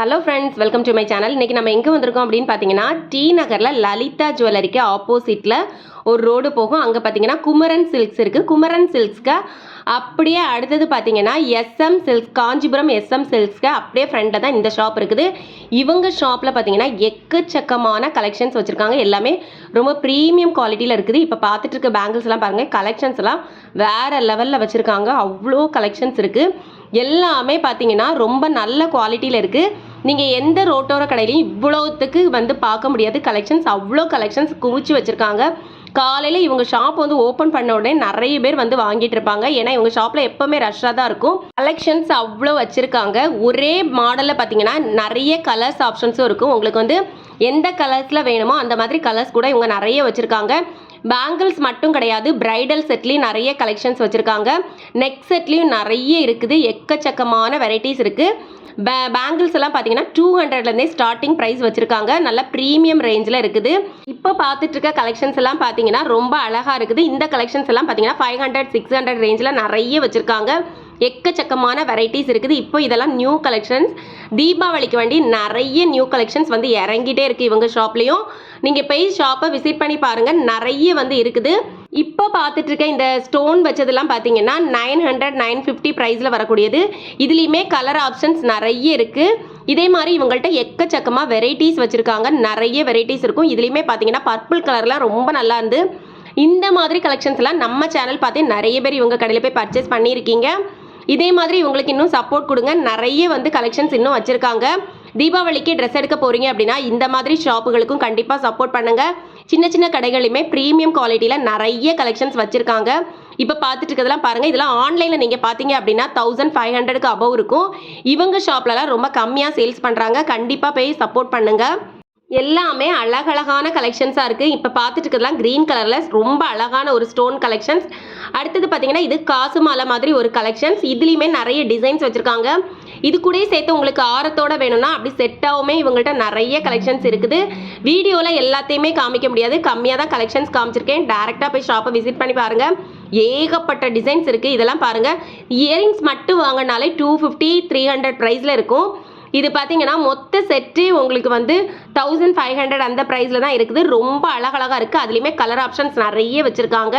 Hello friends welcome to my channel இன்றைக்கி நம்ம எங்கே வந்திருக்கோம் அப்படின்னு பார்த்தீங்கன்னா டி நகரில் லலிதா ஜுவல்லரிக்கு ஆப்போசிட்டில் ஒரு ரோடு போகும். அங்கே பார்த்தீங்கன்னா குமரன் சில்க்ஸ் இருக்குது குமரன் சில்க்ஸ்க்கு அப்படியே அடுத்தது பார்த்தீங்கன்னா எஸ்எம் சில்க்ஸ் காஞ்சிபுரம் எஸ்எம் சில்க்ஸ்க்கு அப்படியே ஃப்ரெண்டில் தான் இந்த ஷாப் இருக்குது. இவங்க ஷாப்பில் பார்த்தீங்கன்னா எக்கச்சக்கமான கலெக்ஷன்ஸ் வச்சுருக்காங்க. எல்லாமே ரொம்ப ப்ரீமியம் குவாலிட்டியில் இருக்குது. இப்போ பார்த்துட்டு இருக்க பேங்கிள்ஸ் எல்லாம் பாருங்கள் கலெக்ஷன்ஸ் எல்லாம் வேறு லெவலில் வச்சுருக்காங்க. அவ்வளோ கலெக்ஷன்ஸ் இருக்குது எல்லாமே பார்த்தீங்கன்னா ரொம்ப நல்ல குவாலிட்டியில் இருக்குது நீங்கள் எந்த ரோட்டோர கடையிலையும் இவ்வளோத்துக்கு வந்து பார்க்க முடியாது. கலெக்ஷன்ஸ் அவ்வளோ கலெக்ஷன்ஸ் குவிச்சு வச்சுருக்காங்க. காலையில் இவங்க ஷாப் வந்து ஓப்பன் பண்ண உடனே நிறைய பேர் வந்து வாங்கிட்டு இருப்பாங்க. ஏன்னா இவங்க ஷாப்பில் எப்போவுமே ரஷ்ஷாக தான் இருக்கும். கலெக்ஷன்ஸ் அவ்வளோ வச்சுருக்காங்க. ஒரே மாடலில் பார்த்தீங்கன்னா நிறைய கலர்ஸ் ஆப்ஷன்ஸும் இருக்கும். உங்களுக்கு வந்து எந்த கலர்ஸில் வேணுமோ அந்த மாதிரி கலர்ஸ் கூட இவங்க நிறைய வச்சுருக்காங்க. பேங்கிள்ஸ் மட்டும் கிடையாது பிரைடல் செட்லேயும் நிறைய கலெக்ஷன்ஸ் வச்சுருக்காங்க. நெக் செட்லேயும் நிறைய இருக்குது எக்கச்சக்கமான வெரைட்டிஸ் இருக்குது பே பேங்கிள்ஸ் எல்லாம் பார்த்தீங்கன்னா டூ ஹண்ட்ரட்லேருந்தே ஸ்டார்டிங் ப்ரைஸ் வச்சுருக்காங்க. நல்ல ப்ரீமியம் ரேஞ்சில் இருக்குது. இப்போ பார்த்துட்டு இருக்க கலெக்ஷன்ஸ் எல்லாம் பார்த்தீங்கன்னா ரொம்ப அழகாக இருக்குது. இந்த கலெக்ஷன்ஸ் எல்லாம் பார்த்தீங்கன்னா ஃபைவ் ஹண்ட்ரட் சிக்ஸ் ஹண்ட்ரட் ரேஞ்சில் நிறைய வச்சுருக்காங்க. எக்கச்சக்கமான வெரைட்டிஸ் இருக்குது. இப்போ இதெல்லாம் நியூ கலெக்ஷன்ஸ் தீபாவளிக்கு வேண்டி நிறைய நியூ கலெக்ஷன்ஸ் வந்து இறங்கிட்டே இருக்குது இவங்க ஷாப்லேயும் நீங்கள் போய் ஷாப்பை விசிட் பண்ணி பாருங்கள் நிறைய வந்து இருக்குது. இப்போ பார்த்துட்டு இருக்க இந்த ஸ்டோன் வச்சதெல்லாம் பார்த்தீங்கன்னா நைன் ஹண்ட்ரட் நைன் ஃபிஃப்டி ப்ரைஸில் வரக்கூடியது. இதுலேயுமே கலர் ஆப்ஷன்ஸ் நிறைய இருக்குது இதே மாதிரி இவங்கள்ட்ட எக்கச்சக்கமாக வெரைட்டிஸ் வச்சுருக்காங்க. நிறைய வெரைட்டிஸ் இருக்கும். இதுலேயுமே பார்த்தீங்கன்னா பர்பிள் கலர்லாம் ரொம்ப நல்லா இருந்து இந்த மாதிரி கலெக்ஷன்ஸ்லாம் நம்ம சேனல் பார்த்து நிறைய பேர் இவங்க கடையில் போய் பர்ச்சேஸ் பண்ணியிருக்கீங்க. இதே மாதிரி இவங்களுக்கு இன்னும் சப்போர்ட் கொடுங்க. நிறைய வந்து கலெக்ஷன்ஸ் இன்னும் வச்சுருக்காங்க. தீபாவளிக்கு ட்ரெஸ் எடுக்க போகிறீங்க அப்படின்னா இந்த மாதிரி ஷாப்புகளுக்கும் கண்டிப்பாக சப்போர்ட் பண்ணுங்கள் சின்ன சின்ன கடைகளுமே ப்ரீமியம் குவாலிட்டியில் நிறைய கலெக்ஷன்ஸ் வச்சுருக்காங்க. இப்போ பார்த்துட்டு இருக்கிறதெல்லாம் பாருங்கள் இதெல்லாம் ஆன்லைனில் நீங்கள் பார்த்தீங்க அப்படின்னா தௌசண்ட் ஃபைவ் ஹண்ட்ரடுக்கு அபவ் இருக்கும். இவங்க ஷாப்லலாம் ரொம்ப கம்மியாக சேல்ஸ் பண்ணுறாங்க கண்டிப்பாக போய் சப்போர்ட் பண்ணுங்கள் எல்லாமே அழகழகான கலெக்ஷன்ஸாக இருக்குது இப்போ பார்த்துட்டு இருக்கிறதுலாம் க்ரீன் கலரில் ரொம்ப அழகான ஒரு ஸ்டோன் கலெக்ஷன்ஸ் அடுத்தது பார்த்தீங்கன்னா இது காசு மாலை மாதிரி ஒரு கலெக்ஷன்ஸ் இதுலேயுமே நிறைய டிசைன்ஸ் வச்சுருக்காங்க. இது கூடயே சேர்த்து உங்களுக்கு ஆரத்தோட வேணும்னா அப்படி செட்டாகவுமே இவங்கள்ட்ட நிறைய கலெக்ஷன்ஸ் இருக்குது. வீடியோவில் எல்லாத்தையுமே காமிக்க முடியாது. கம்மியாக தான் கலெக்ஷன்ஸ் காமிச்சிருக்கேன். டேரெக்டாக போய் ஷாப்பை விசிட் பண்ணி பாருங்கள் ஏகப்பட்ட டிசைன்ஸ் இருக்குது இதெல்லாம் பாருங்கள் இயரிங்ஸ் மட்டும் வாங்கினாலே டூ ஃபிஃப்டி த்ரீ ஹண்ட்ரட் ப்ரைஸில் இருக்கும். இது பார்த்தீங்கன்னா மொத்த செட்டு உங்களுக்கு வந்து தௌசண்ட் ஃபைவ் ஹண்ட்ரட் அந்த ப்ரைஸில் தான் இருக்குது. ரொம்ப அழகழகாக இருக்குது அதுலேயுமே கலர் ஆப்ஷன்ஸ் நிறைய வச்சுருக்காங்க.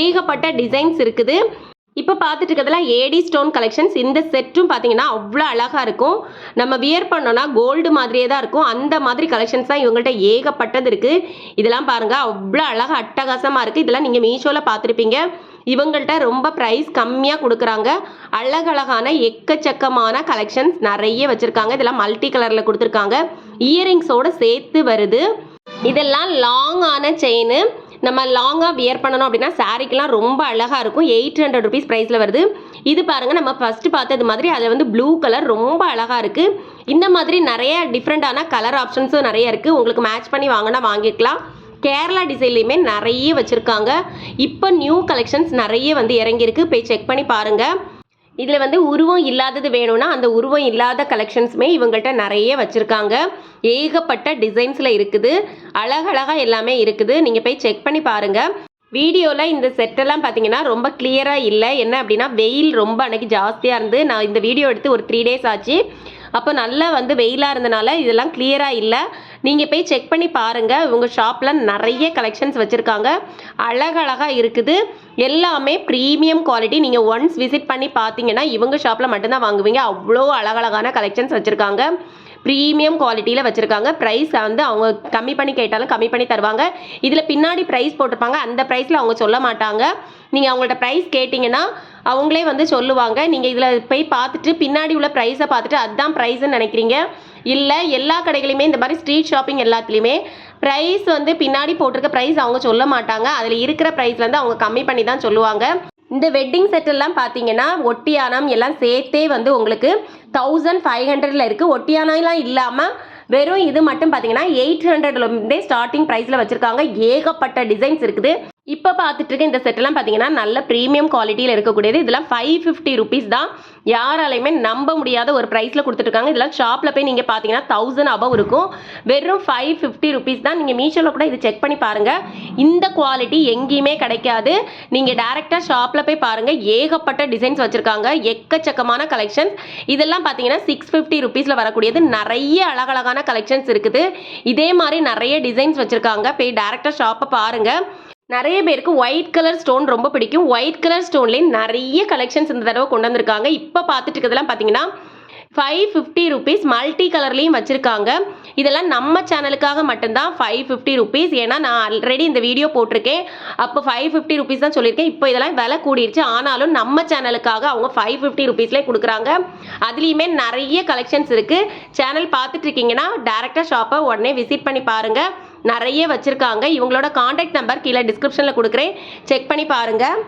ஏகப்பட்ட டிசைன்ஸ் இருக்குது. இப்போ பார்த்துட்டு இருக்கிறதுல ஏடி ஸ்டோன் கலெக்ஷன்ஸ் இந்த செட்டும் பார்த்தீங்கன்னா அவ்வளோ அழகாக இருக்கும். நம்ம வியர் பண்ணோன்னா கோல்டு மாதிரியே தான் இருக்கும். அந்த மாதிரி கலெக்ஷன்ஸ் தான் இவங்கள்ட்ட ஏகப்பட்டது இருக்குது இதெல்லாம் பாருங்கள் அவ்வளோ அழகாக அட்டகாசமாக இருக்குது இதெல்லாம் நீங்கள் மீஷோவில் பார்த்துருப்பீங்க இவங்கள்ட்ட ரொம்ப ப்ரைஸ் கம்மியாக கொடுக்குறாங்க. அழகழகான எக்கச்சக்கமான கலெக்ஷன்ஸ் நிறைய வச்சுருக்காங்க. இதெல்லாம் மல்டி கலரில் கொடுத்துருக்காங்க. இயரிங்ஸோடு சேர்த்து வருது. இதெல்லாம் லாங்கான செயின் நம்ம லாங்காக வியர் பண்ணணும் அப்படின்னா சாரீக்கெலாம் ரொம்ப அழகாக இருக்கும். எயிட் ஹண்ட்ரட் ருபீஸ் ப்ரைஸில் வருது. இது பாருங்கள் நம்ம ஃபஸ்ட்டு பார்த்தது மாதிரி அதில் வந்து ப்ளூ கலர் ரொம்ப அழகாக இருக்குது இந்த மாதிரி நிறைய டிஃப்ரெண்ட்டான கலர் ஆப்ஷன்ஸும் நிறைய இருக்குது உங்களுக்கு மேட்ச் பண்ணி வாங்கினா வாங்கிக்கலாம். கேரளா டிசைன்லேயுமே நிறைய வச்சுருக்காங்க. இப்போ நியூ கலெக்ஷன்ஸ் நிறைய வந்து இறங்கியிருக்கு. போய் செக் பண்ணி பாருங்கள் இதில் வந்து உருவம் இல்லாதது வேணும்னா அந்த உருவம் இல்லாத கலெக்ஷன்ஸுமே இவங்கள்ட்ட நிறைய வச்சுருக்காங்க. ஏகப்பட்ட டிசைன்ஸில் இருக்குது. அழகழகாக எல்லாமே இருக்குது. நீங்கள் போய் செக் பண்ணி பாருங்கள் வீடியோவில் இந்த செட்டெல்லாம் பார்த்தீங்கன்னா ரொம்ப கிளியராக இல்லை. என்ன அப்படின்னா வெயில் ரொம்ப அன்னைக்கு ஜாஸ்தியாக இருந்து நான் இந்த வீடியோ எடுத்து ஒரு த்ரீ டேஸ் ஆச்சு. அப்போ நல்லா வந்து வெயிலாக இருந்தனால இதெல்லாம் கிளியராக இல்லை. நீங்கள் போய் செக் பண்ணி பாருங்கள் உங்கள் ஷாப்பில் நிறைய கலெக்ஷன்ஸ் வச்சுருக்காங்க. அழகழகாக இருக்குது. எல்லாமே ப்ரீமியம் குவாலிட்டி நீங்கள் ஒன்ஸ் விசிட் பண்ணி பார்த்தீங்கன்னா இவங்க ஷாப்பில் மட்டும்தான் வாங்குவீங்க. அவ்வளோ அழகழகான கலெக்ஷன்ஸ் வச்சுருக்காங்க. ப்ரீமியம் குவாலிட்டியில் வச்சுருக்காங்க. ப்ரைஸ் வந்து அவங்க கம்மி பண்ணி கேட்டாலும் கம்மி பண்ணி தருவாங்க. இதில் பின்னாடி ப்ரைஸ் போட்டிருப்பாங்க. அந்த ப்ரைஸில் அவங்க சொல்ல மாட்டாங்க. நீங்கள் அவங்கள்ட்ட ப்ரைஸ் கேட்டிங்கன்னா அவங்களே வந்து சொல்லுவாங்க. நீங்கள் இதில் போய் பார்த்துட்டு பின்னாடி உள்ள ப்ரைஸை பார்த்துட்டு அதுதான் ப்ரைஸ்ன்னு நினைக்கிறீங்க. இல்லை எல்லா கடைகளையுமே இந்த மாதிரி ஸ்ட்ரீட் ஷாப்பிங் எல்லாத்துலேயுமே ப்ரைஸ் வந்து பின்னாடி போட்டிருக்க ப்ரைஸ் அவங்க சொல்ல மாட்டாங்க. அதில் இருக்கிற ப்ரைஸ்லேருந்து அவங்க கம்மி பண்ணி தான் சொல்லுவாங்க. இந்த வெட்டிங் செட் எல்லாம் பார்த்தீங்கன்னா ஒட்டியானம் எல்லாம் சேர்த்தே வந்து உங்களுக்கு தௌசண்ட் ஃபைவ் ஹண்ட்ரடில் இருக்குது ஒட்டியானம்லாம் இல்லாமல் வெறும் இது மட்டும் பார்த்தீங்கன்னா எயிட் ஹண்ட்ரட்லேருந்தே ஸ்டார்டிங் ப்ரைஸில் வச்சுருக்காங்க. ஏகப்பட்ட டிசைன்ஸ் இருக்குது. இப்போ பார்த்துட்டு இருக்க இந்த செட்டெல்லாம் பார்த்தீங்கன்னா நல்ல ப்ரீமியம் குவாலிட்டியில் இருக்கக்கூடியது. இதெல்லாம் ஃபைவ் ஃபிஃப்டி ருபீஸ் தான். யாராலையுமே நம்ப முடியாத ஒரு ப்ரைஸில் கொடுத்துருக்காங்க இதெல்லாம் ஷாப்பில் போய் நீங்கள் பார்த்தீங்கன்னா தௌசண்ட் அபவ் இருக்கும். வெறும் ஃபைவ் ஃபிஃப்டி ருபீஸ் தான். நீங்கள் மீஷோவில் கூட இது செக் பண்ணி பாருங்கள் இந்த குவாலிட்டி எங்கேயுமே கிடைக்காது. நீங்கள் டேரெக்டாக ஷாப்பில் போய் பாருங்கள் ஏகப்பட்ட டிசைன்ஸ் வச்சுருக்காங்க. எக்கச்சக்கமான கலெக்ஷன்ஸ் இதெல்லாம் பார்த்தீங்கன்னா சிக்ஸ் ஃபிஃப்டி ருபீஸில் வரக்கூடியது. நிறைய அழகழகான கலெக்ஷன்ஸ் இருக்குது. இதே மாதிரி நிறைய டிசைன்ஸ் வச்சுருக்காங்க. போய் டேரெக்டாக ஷாப்பை பாருங்கள் நிறைய பேருக்கு ஒயிட் கலர் ஸ்டோன் ரொம்ப பிடிக்கும். ஒயிட் கலர் ஸ்டோன்லேயே நிறைய கலெக்ஷன்ஸ் இந்த தடவை கொண்டு வந்திருக்காங்க. இப்போ பார்த்துட்டு இருக்கிறதுலாம் பார்த்தீங்கன்னா ஃபைவ் ஃபிஃப்டி ருபீஸ் மல்டி கலர்லேயும் வச்சுருக்காங்க. இதெல்லாம் நம்ம சேனலுக்காக மட்டும்தான் ஃபைவ் ஃபிஃப்டி ருபீஸ் ஏன்னா நான் ஆல்ரெடி இந்த வீடியோ போட்டிருக்கேன். அப்போ ஃபைவ் ஃபிஃப்டி ருபீஸ் தான் சொல்லியிருக்கேன். இப்போ இதெல்லாம் விலை கூடிருச்சு. ஆனாலும் நம்ம சேனலுக்காக அவங்க ஃபைவ் ஃபிஃப்டி ருபீஸ்லேயே கொடுக்குறாங்க. அதுலேயுமே நிறைய கலெக்ஷன்ஸ் இருக்குது சேனல் பார்த்துட்டு இருக்கீங்கன்னா டேரெக்டாக ஷாப்பை உடனே விசிட் பண்ணி பாருங்கள் நிறைய வச்சுருக்காங்க. இவங்களோட காண்டாக்ட் நம்பர் கீழே டிஸ்கிரிப்ஷனில் கொடுக்குறேன். செக் பண்ணி பாருங்கள்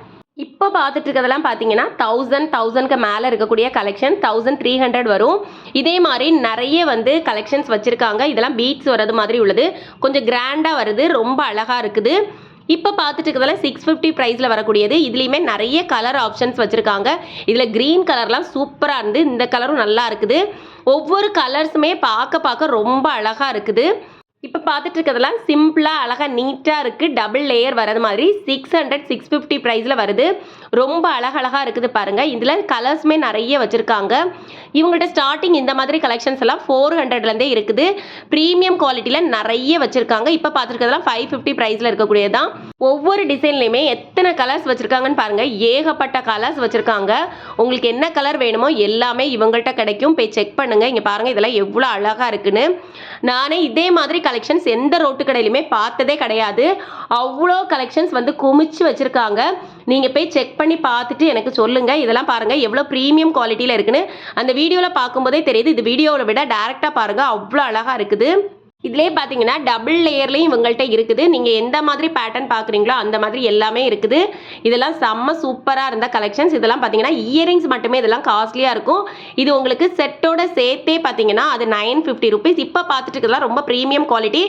இப்போ பார்த்துட்டு இருக்கிறதெல்லாம் பார்த்தீங்கன்னா தௌசண்ட் தௌசண்ட்க்கு மேலே இருக்கக்கூடிய கலெக்ஷன் தௌசண்ட் த்ரீ ஹண்ட்ரட் வரும். இதே மாதிரி நிறைய வந்து கலெக்ஷன்ஸ் வச்சுருக்காங்க. இதெல்லாம் பீட்ஸ் வர்றது மாதிரி உள்ளது. கொஞ்சம் கிராண்டாக வருது. ரொம்ப அழகாக இருக்குது. இப்போ பார்த்துட்டு இருக்கிறதெல்லாம் சிக்ஸ் ஃபிஃப்டி ப்ரைஸில் வரக்கூடியது. இதுலேயுமே நிறைய கலர் ஆப்ஷன்ஸ் வச்சுருக்காங்க. இதில் க்ரீன் கலர்லாம் சூப்பராக இருந்து இந்த கலரும் நல்லா இருக்குது. ஒவ்வொரு கலர்ஸுமே பார்க்க பார்க்க ரொம்ப அழகாக இருக்குது. இப்போ பார்த்துட்டு இருக்கிறதெல்லாம் சிம்பிளாக அழகாக நீட்டாக இருக்குது டபுள் லேயர் வரது மாதிரி சிக்ஸ் ஹண்ட்ரட் சிக்ஸ் ஃபிஃப்டி ப்ரைஸில் வருது. ரொம்ப அழகழகாக இருக்குது பாருங்கள் இதில் கலர்ஸுமே நிறைய வச்சுருக்காங்க. இவங்கள்ட்ட ஸ்டார்டிங் இந்த மாதிரி கலெக்ஷன்ஸ் எல்லாம் ஃபோர் ஹண்ட்ரட்லேருந்தே இருக்குது. ப்ரீமியம் குவாலிட்டியில் நிறைய வச்சுருக்காங்க. இப்போ பார்த்துருக்கிறதெல்லாம் ஃபைவ் ஃபிஃப்டி ப்ரைஸில் இருக்கக்கூடியது தான் ஒவ்வொரு டிசைன்லையுமே எத்தனை கலர்ஸ் வச்சுருக்காங்கன்னு பாருங்கள் ஏகப்பட்ட கலர்ஸ் வச்சுருக்காங்க. உங்களுக்கு என்ன கலர் வேணுமோ எல்லாமே இவங்கள்ட்ட கிடைக்கும். போய் செக் பண்ணுங்கள் இங்கே பாருங்கள் இதெல்லாம் எவ்வளோ அழகாக இருக்குன்னு. நானே இதே மாதிரி கலெக்ஷன்ஸ் எந்த ரோட்டு கடையிலுமே பார்த்ததே கிடையாது. அவ்வளோ கலெக்ஷன்ஸ் வந்து குமிச்சு வச்சுருக்காங்க. நீங்கள் போய் செக் பண்ணி பார்த்துட்டு எனக்கு சொல்லுங்கள் இதெல்லாம் பாருங்கள் எவ்வளோ ப்ரீமியம் குவாலிட்டியில் இருக்குன்னு. அந்த வீடியோவில் பார்க்கும்போதே தெரியுது. இது வீடியோவில் விட டேரெக்டாக பாருங்கள் அவ்வளோ அழகாக இருக்குது. இதுலேயே பார்த்தீங்கன்னா டபுள் லேயர்லேயும் இவங்கள்ட்ட இருக்குது. நீங்கள் எந்த மாதிரி பேட்டர்ன் பார்க்குறீங்களோ அந்த மாதிரி எல்லாமே இருக்குது. இதெல்லாம் செம்ம சூப்பராக இருந்த கலெக்ஷன்ஸ் இதெல்லாம் பார்த்தீங்கன்னா இயரிங்ஸ் மட்டுமே இதெல்லாம் காஸ்ட்லியாக இருக்கும். இது உங்களுக்கு செட்டோட சேர்த்தே பார்த்தீங்கன்னா அது நைன் ஃபிஃப்டி ருபீஸ் இப்போ பார்த்துட்டு இருக்கிறதுலாம் ரொம்ப ப்ரீமியம் குவாலிட்டி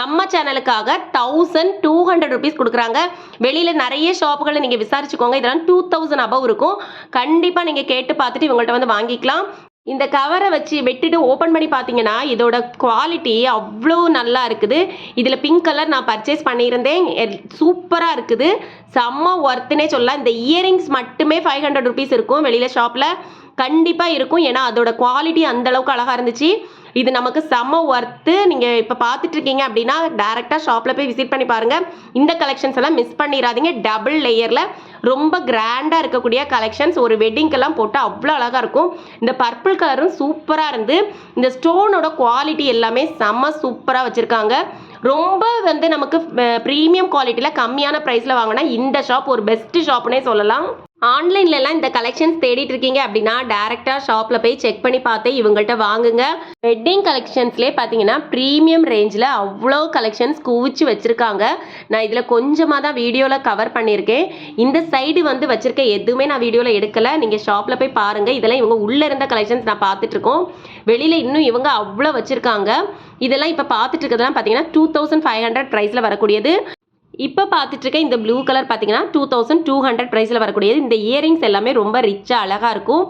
நம்ம சேனலுக்காக தௌசண்ட் டூ ஹண்ட்ரட் ருபீஸ் கொடுக்குறாங்க. வெளியில் நிறைய ஷாப்புகளை நீங்கள் விசாரிச்சுக்கோங்க. இதெல்லாம் டூ தௌசண்ட் அபவ் இருக்கும். கண்டிப்பாக நீங்கள் கேட்டு பார்த்துட்டு இவங்கள்ட்ட வந்து வாங்கிக்கலாம். இந்த கவரை வச்சு வெட்டிட்டு ஓப்பன் பண்ணி பார்த்தீங்கன்னா இதோட குவாலிட்டி அவ்வளோ நல்லா இருக்குது. இதில் பிங்க் கலர் நான் பர்ச்சேஸ் பண்ணியிருந்தேன். சூப்பராக இருக்குது. செம்ம ஒர்த்துனே சொல்லலாம். இந்த இயரிங்ஸ் மட்டுமே ஃபைவ் ஹண்ட்ரட் ருபீஸ் இருக்கும். வெளியில் ஷாப்பில் கண்டிப்பாக இருக்கும். ஏன்னா அதோட குவாலிட்டி அந்தளவுக்கு அழகாக இருந்துச்சு. இது நமக்கு செம்ம ஒர்த்து நீங்கள் இப்போ பார்த்துட்டு இருக்கீங்க அப்படின்னா டேரெக்டாக ஷாப்பில் போய் விசிட் பண்ணி பாருங்கள் இந்த கலெக்ஷன்ஸ் எல்லாம் மிஸ் பண்ணிடாதீங்க டபுள் லேயரில் ரொம்ப கிராண்டாக இருக்கக்கூடிய கலெக்ஷன்ஸ் ஒரு வெட்டிங்கெல்லாம் போட்டு அவ்வளோ அழகாக இருக்கும். இந்த பர்பிள் கலரும் சூப்பராக இருந்து இந்த ஸ்டோனோட குவாலிட்டி எல்லாமே செம்ம சூப்பராக வச்சுருக்காங்க. ரொம்ப வந்து நமக்கு ப்ரீமியம் குவாலிட்டியில் கம்மியான ப்ரைஸில் வாங்கினா இந்த ஷாப் ஒரு பெஸ்ட்டு ஷாப்னே சொல்லலாம். ஆன்லைன்லலாம் இந்த கலெக்ஷன்ஸ் தேடிட்டு இருக்கீங்க அப்படின்னா டேரெக்டாக ஷாப்பில் போய் செக் பண்ணி பார்த்து இவங்கள்ட்ட வாங்குங்க. வெட்டிங் கலெக்ஷன்ஸ்லேயே பார்த்தீங்கன்னா ப்ரீமியம் ரேஞ்சில் அவ்வளோ கலெக்ஷன்ஸ் குவிச்சு வச்சுருக்காங்க. நான் இதில் கொஞ்சமாக தான் வீடியோவில் கவர் பண்ணியிருக்கேன். இந்த சைடு வந்து வச்சுருக்க எதுவுமே நான் வீடியோவில் எடுக்கலை. நீங்கள் ஷாப்பில் போய் பாருங்கள் இதெல்லாம் இவங்க உள்ளே இருந்த கலெக்ஷன்ஸ் நான் பார்த்துட்ருக்கோம் வெளியில் இன்னும் இவங்க அவ்வளோ வச்சுருக்காங்க. இதெல்லாம் இப்போ பார்த்துட்டு இருக்கிறதுலாம் பார்த்தீங்கன்னா டூ தௌசண்ட் ஃபைவ் ஹண்ட்ரட் ப்ரைஸில் வரக்கூடியது. இப்போ பார்த்துட்டு இருக்க இந்த ப்ளூ கலர் பார்த்தீங்கன்னா டூ தௌசண்ட் டூ ஹண்ட்ரட் ப்ரைஸில் வரக்கூடியது. இந்த இயரிங்ஸ் எல்லாமே ரொம்ப ரிச்சாக அழகாக இருக்கும்.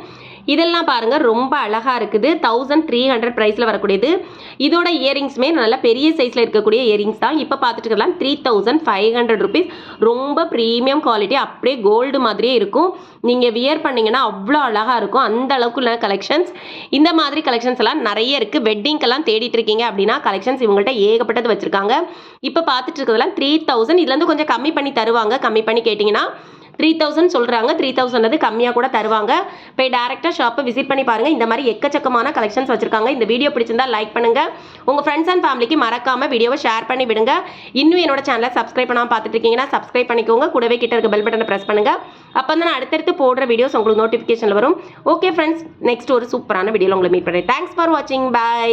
இதெல்லாம் பாருங்கள் ரொம்ப அழகாக இருக்குது. தௌசண்ட் த்ரீ ஹண்ட்ரட் ப்ரைஸில் வரக்கூடியது. இதோட இயரிங்ஸுமே நல்ல பெரிய சைஸில் இருக்கக்கூடிய இயரிங்ஸ் தான். இப்போ பார்த்துட்டு இருக்கலாம் three thousand five hundred rupees ரொம்ப ப்ரீமியம் குவாலிட்டி அப்படியே கோல்டு மாதிரியே இருக்கும். நீங்கள் வியர் பண்ணிங்கன்னா அவ்வளோ அழகாக இருக்கும். அந்த அளவுக்கு உள்ள கலெக்ஷன்ஸ் இந்த மாதிரி கலெக்ஷன்ஸ் எல்லாம் நிறைய இருக்குது வெட்டிங்கெல்லாம் தேடிட்டு இருக்கீங்க அப்படின்னா கலெக்ஷன்ஸ் இவங்கள்ட்ட ஏகப்பட்டது வச்சுருக்காங்க. இப்போ பார்த்துட்டு இருக்கிறதெல்லாம் த்ரீ தௌசண்ட் இதுலேருந்து கொஞ்சம் கம்மி பண்ணி தருவாங்க. கம்மி பண்ணி கேட்டிங்கன்னா த்ரீ தௌசண்ட் சொல்கிறாங்க த்ரீ தௌசண்ட் அது கம்மியாக கூட தருவாங்க. போய் டேரெக்டாக ஷாப்பை விசிட் பண்ணி பாருங்கள் இந்த மாதிரி எக்கச்சக்கமான கலெக்ஷன்ஸ் வச்சுருக்காங்க. இந்த வீடியோ பிடிச்சிருந்தா லைக் பண்ணுங்கள் உங்கள் ஃப்ரெண்ட்ஸ் அண்ட் ஃபேமிலிக்கு மறக்காமல் வீடியோவை ஷேர் பண்ணி விடுங்க. இன்னும் என்னோட சேனலை சப்ஸ்கிரைப் பண்ணாமல் பார்த்துட்டு இருக்கீங்கன்னா சப்ஸ்கிரைப் பண்ணிக்கோங்க. கூடவே கிட்ட இருக்க பெல் பட்டனை ப்ரெஸ் பண்ணுங்கள் அப்போ தான் நான் அடுத்தடுத்து போடுற வீடியோஸ் உங்களுக்கு நோட்டிஃபிகேஷனில் வரும். ஓகே ஃப்ரெண்ட்ஸ் நெக்ஸ்ட் ஒரு சூப்பரான வீடியோவில் உங்களை மீட் பண்ணுறேன் தேங்க்ஸ் ஃபார் வாட்சிங் பை